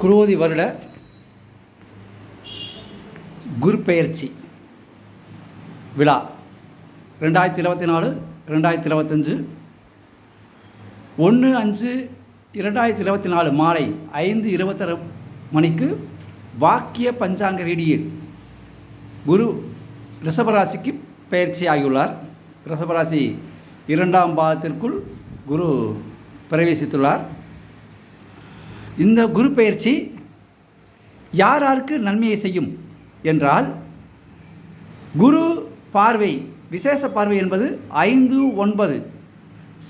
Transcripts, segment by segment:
குரோதி வருட குரு பெயர்ச்சி விழா. ரெண்டாயிரத்தி இருபத்தி நாலு ரெண்டாயிரத்தி இருபத்தஞ்சு. ஒன்று அஞ்சு இரண்டாயிரத்தி இருபத்தி நாலு மாலை ஐந்து இருபத்தரை மணிக்கு வாக்கிய பஞ்சாங்க ரீடியில் குரு ரிஷபராசிக்கு பயிற்சி ஆகியுள்ளார் ரிஷபராசி இரண்டாம் பாதத்திற்குள் குரு பிரவேசித்துள்ளார். இந்த குரு பயிற்சி யார் யாருக்கு நன்மையை செய்யும் என்றால் குரு பார்வை விசேஷ பார்வை என்பது ஐந்து ஒன்பது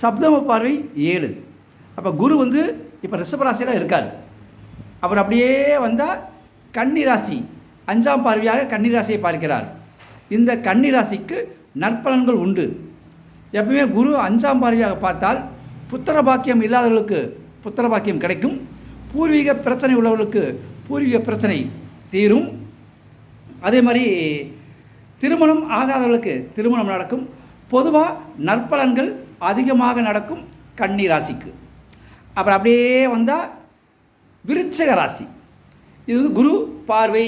சப்தம பார்வை ஏழு. அப்போ குரு வந்து இப்போ ரிஷபராசியில் இருக்கார். அவர் அப்படியே வந்தால் கன்னிராசி அஞ்சாம் பார்வையாக கன்னிராசியை பார்க்கிறார். இந்த கன்னிராசிக்கு நற்பலன்கள் உண்டு. எப்பவுமே குரு அஞ்சாம் பார்வையாக பார்த்தால் புத்திர பாக்கியம் இல்லாதவர்களுக்கு புத்திர பாக்கியம் கிடைக்கும். பூர்வீக பிரச்சனை உள்ளவர்களுக்கு பூர்வீக பிரச்சனை தீரும். அதே மாதிரி திருமணம் ஆகாதவர்களுக்கு திருமணம் நடக்கும். பொதுவாக நற்பலன்கள் அதிகமாக நடக்கும் கன்னி ராசிக்கு. அப்புறம் அப்படியே வந்தால் விருச்சக ராசி. இது வந்து குரு பார்வை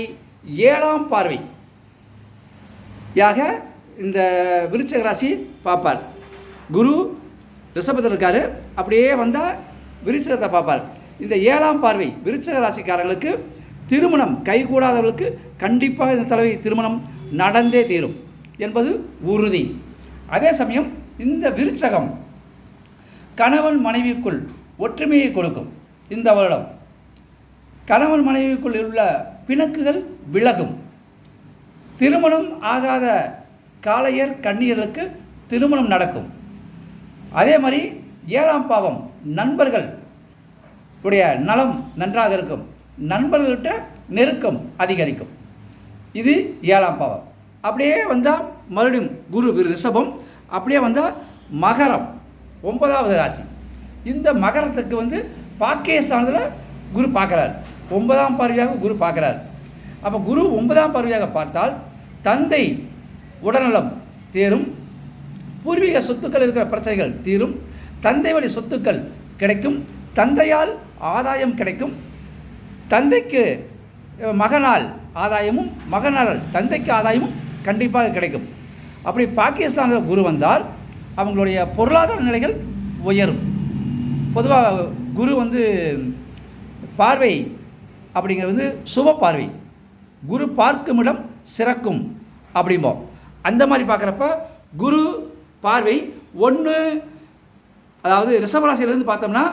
ஏழாம் பார்வை. யாக இந்த விருச்சக ராசி பார்ப்பார். குரு ரிஷபத்தில் இருக்கார். அப்படியே வந்தால் விருச்சகத்தை பார்ப்பார். இந்த ஏழாம் பார்வை விருச்சக ராசிக்காரங்களுக்கு திருமணம் கைகூடாதவர்களுக்கு கண்டிப்பாக இந்த தலைவை திருமணம் நடந்தே தீரும் என்பது உறுதி. அதே சமயம் இந்த விருச்சகம் கணவன் மனைவிக்குள் ஒற்றுமையை கொடுக்கும் இந்த வருடம். கணவன் மனைவிக்குள் உள்ள பிணக்குகள் விலகும். திருமணம் ஆகாத காளையர் கண்ணியர்களுக்கு திருமணம் நடக்கும். அதே மாதிரி ஏழாம் பாவம் நண்பர்கள் உடைய நலம் நன்றாக இருக்கும். நண்பர்கள்கிட்ட நெருக்கம் அதிகரிக்கும். இது ஏழாம் பாவம். அப்படியே வந்தால் மறுபடியும் குரு விரு- ரிஷபம் அப்படியே வந்தால் மகரம் ஒன்பதாவது ராசி. இந்த மகரத்துக்கு வந்து பாக்கியஸ்தானத்தில் குரு பார்க்குறார். ஒன்பதாம் பார்வையாக குரு பார்க்குறார். அப்போ குரு ஒன்பதாம் பார்வையாக பார்த்தால் தந்தை உடல்நலம் தீரும் பூர்வீக சொத்துக்கள் இருக்கிற பிரச்சனைகள் தீரும் தந்தை வழி சொத்துக்கள் கிடைக்கும் தந்தையால் ஆதாயம் கிடைக்கும். தந்தைக்கு மகனால் ஆதாயமும் மகனால் தந்தைக்கு ஆதாயமும் கண்டிப்பாக கிடைக்கும். அப்படி பாகிஸ்தானில் குரு வந்தால் அவங்களுடைய பொருளாதார நிலைகள் உயரும். பொதுவாக குரு வந்து பார்வை அப்படிங்கிறது வந்து சுப பார்வை. குரு பார்க்கும் இடம் சிறக்கும் அப்படிம்போம். அந்த மாதிரி பார்க்குறப்ப குரு பார்வை ஒன்று அதாவது ரிஷபராசியிலேருந்து பார்த்தோம்னா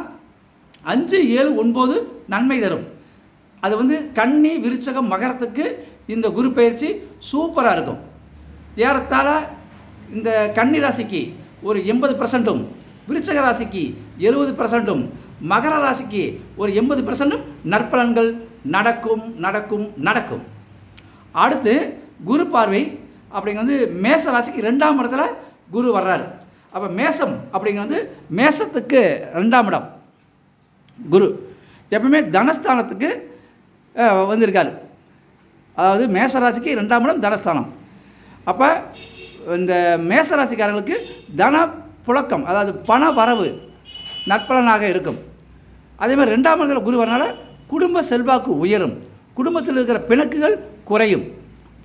அஞ்சு ஏழு ஒன்பது நன்மை தரும். அது வந்து கன்னி விருச்சகம் மகரத்துக்கு இந்த குரு பயிற்சி சூப்பராக இருக்கும். ஏறத்தாழ இந்த கன்னி ராசிக்கு ஒரு எண்பது பர்சன்ட்டும் விருச்சக ராசிக்கு எழுபது பர்சன்ட்டும் மகர ராசிக்கு ஒரு எண்பது பர்சன்ட்டும் நற்பலன்கள் நடக்கும் நடக்கும் நடக்கும். அடுத்து குரு பார்வை அப்படிங்கிறது மேச ராசிக்கு ரெண்டாம் இடத்துல குரு வர்றாரு. அப்போ மேசம் அப்படிங்கிறது மேசத்துக்கு ரெண்டாம் இடம். குரு. எப்பவுமே தனஸ்தானத்துக்கு வந்திருக்காரு. அதாவது மேசராசிக்கு ரெண்டாம் இடம் தனஸ்தானம். அப்போ இந்த மேசராசிக்காரர்களுக்கு தன புழக்கம் அதாவது பண வரவு நற்பலனாக இருக்கும். அதே மாதிரி ரெண்டாம் இடத்துல குரு வரனால குடும்ப செல்வாக்கு உயரும். குடும்பத்தில் இருக்கிற பிணக்குகள் குறையும்.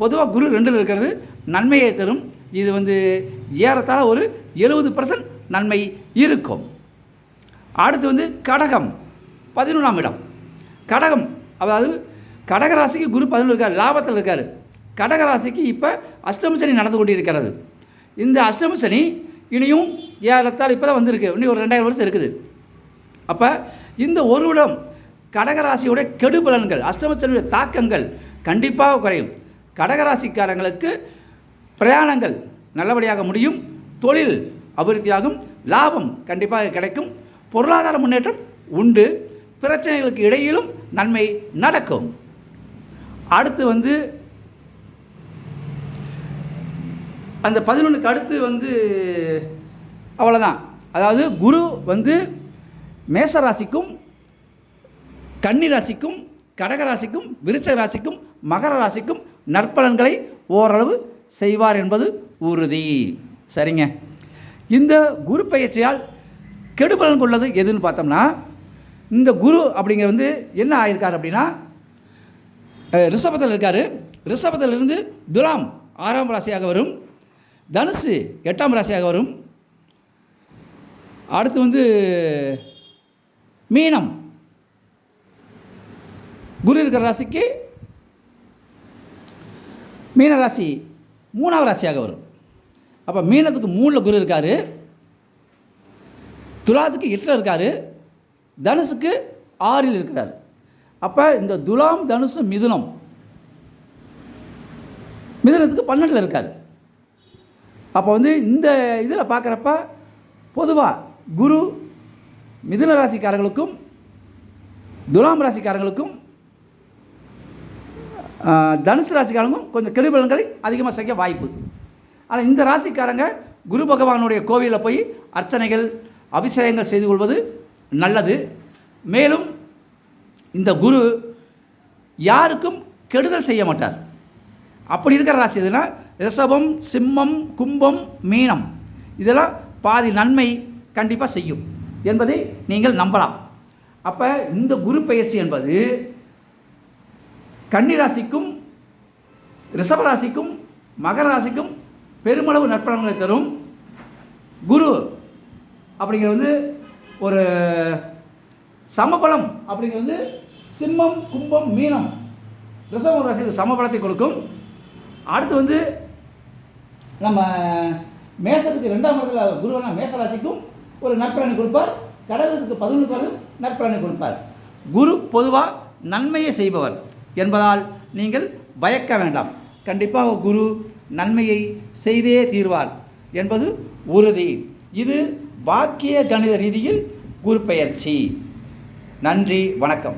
பொதுவாக குரு ரெண்டில் இருக்கிறது நன்மையை தரும். இது வந்து ஏறத்தாழ ஒரு எழுபது பர்சன்ட் நன்மை இருக்கும். அடுத்து வந்து கடகம் பதினொன்றாம் இடம். கடகம் அதாவது கடகராசிக்கு குரு பதினொன்று இருக்கார் லாபத்தில் இருக்கார். கடகராசிக்கு இப்போ அஷ்டம சனி நடந்து கொண்டிருக்கிறது. இந்த அஷ்டம சனி இனியும் ஏறத்தால் இப்போ தான் வந்திருக்கு. இன்னும் ஒரு ரெண்டாயிரம் வருஷம் இருக்குது. அப்போ இந்த ஒரு இடம் கடகராசியோட கெடுபலன்கள் அஷ்டமச்சனுடைய தாக்கங்கள் கண்டிப்பாக குறையும். கடகராசிக்காரங்களுக்கு பிரயாணங்கள் நல்லபடியாக முடியும். தொழில் அபிவிருத்தியாகும். லாபம் கண்டிப்பாக கிடைக்கும். பொருளாதார முன்னேற்றம் உண்டு. பிரச்சனைகளுக்கு இடையிலும் நன்மை நடக்கும். அடுத்து வந்து அந்த பதினொன்றுக்கு அடுத்து வந்து அவ்வளோதான் அதாவது குரு வந்து மேசராசிக்கும் கன்னி ராசிக்கும் கடக ராசிக்கும் விருச்சக ராசிக்கும் மகர ராசிக்கும் நற்பலன்களை ஓரளவு செய்வார் என்பது உறுதி. சரிங்க. இந்த குரு பயிற்சியால் கெடுபலன் கொள்ளது எதுன்னு பார்த்தோம்னா இந்த குரு அப்படிங்கிற வந்து என்ன ஆயிருக்கார் அப்படின்னா ரிஷபத்தில் இருக்கார். ரிஷபத்தில் இருந்து துலாம் ஆறாம் ராசியாக வரும். தனுசு எட்டாம் ராசியாக வரும். அடுத்து வந்து மீனம். குரு இருக்கிற ராசிக்கு மீன ராசி மூணாவது ராசியாக வரும். அப்போ மீனத்துக்கு மூணில் குரு இருக்கார். துலாத்துக்கு எட்டில் இருக்கார் தனுசுக்கு ஆறில் இருக்கிறார். அப்போ இந்த துலாம் தனுசு மிதுனம். மிதுனத்துக்கு பன்னெண்டில் இருக்கார். அப்போ வந்து இந்த இதில் பார்க்குறப்ப பொதுவாக குரு மிதுன ராசிக்காரங்களுக்கும் துலாம் ராசிக்காரங்களுக்கும் தனுசு ராசிக்காரங்களும் கொஞ்சம் கெடுபலன்களை அதிகமாக செய்ய வாய்ப்பு. ஆனால் இந்த ராசிக்காரங்க குரு பகவானுடைய கோவிலில் போய் அர்ச்சனைகள் அபிஷேகங்கள் செய்து கொள்வது நல்லது. மேலும் இந்த குரு யாருக்கும் கெடுதல் செய்ய மாட்டார். அப்படி இருக்கிற ராசி எதுனா ரிஷபம் சிம்மம் கும்பம் மீனம். இதெல்லாம் பாதி நன்மை கண்டிப்பாக செய்யும் என்பதை நீங்கள் நம்பலாம். அப்போ இந்த குரு பயிற்சி என்பது கன்னிராசிக்கும் ரிஷபராசிக்கும் மகர ராசிக்கும் பெருமளவு நற்பலன்களை தரும். குரு அப்படிங்கிறது வந்து ஒரு சமபலம் அப்படிங்கிறது வந்து சிம்மம் கும்பம் மீனம். ரிஷபம் ராசிக்கு சமபலத்தை கொடுக்கும். அடுத்து வந்து நம்ம மேசத்துக்கு ரெண்டாம் இடத்துல குருவனா மேச ராசிக்கும் ஒரு நற்பலனை கொடுப்பார். கடகத்துக்கு பதினொன்று பேர் நற்பலனை கொடுப்பார். குரு பொதுவாக நன்மையை செய்பவர் என்பதால் நீங்கள் பயக்க வேண்டாம். கண்டிப்பாக குரு நன்மையை செய்தே தீர்வார் என்பது உறுதி. இது வாக்கிய கணித ரீதியில் குரு பெயர்ச்சி நன்றி வணக்கம்.